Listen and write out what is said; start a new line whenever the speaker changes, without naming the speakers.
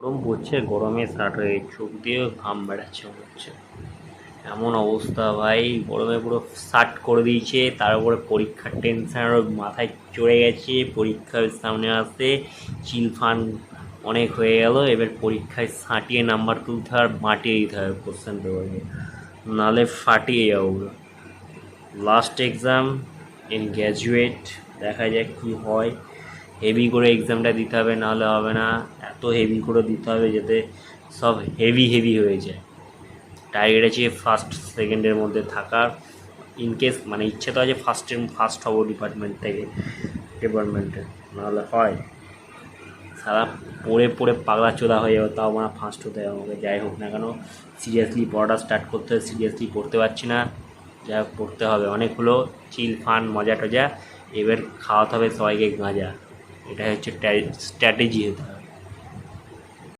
গরম পড়ছে, গরমে হয়ে চোখ দিয়ে ঘাম বেড়াচ্ছে হচ্ছে। এমন অবস্থা ভাই, গরমে পুরো শার্ট করে দিয়েছে, তার উপরে পরীক্ষার টেনশন মাথায় চড়ে গেছে, পরীক্ষার সামনে আসতে চিলফান অনেক হয়ে গেল, এবার পরীক্ষায় সাঁটিয়ে নাম্বার তুলতে আর মাটিয়ে দিতে হবে কোশ্চেন পেপারকে নাহলে ফাটিয়ে যাব লাস্ট এক্সাম ইন গ্র্যাজুয়েট দেখা যাক কী হয়। হেভি করে এক্সামটা দিতে হবে, নাহলে হবে না। এত হেভি করে দিতে হবে যাতে সব হেভি হেভি হয়ে যায়। টার্গেট আছে ফার্স্ট সেকেন্ডের মধ্যে থাকার। ইনকেস মানে ইচ্ছে তো আছে ফার্স্টের ফার্স্ট হব ডিপার্টমেন্ট থেকে ডিপার্টমেন্টে নাহলে হয়। সারা পড়ে পড়ে পাগলা চোদা হয়ে যাবে, তাও আমার ফার্স্ট হতে হবে আমাকে। যাই হোক না কেন সিরিয়াসলি পড়াটা স্টার্ট করতে হবে সিরিয়াসলি পড়তে পারছি না। যাই হোক, পড়তে হবে। অনেক হলো চিল ফান মজা টজা এবার খাওয়াতে হবে, সবাইকে গাঁজা। এটা হচ্ছে স্ট্র্যাটেজি হতে হবে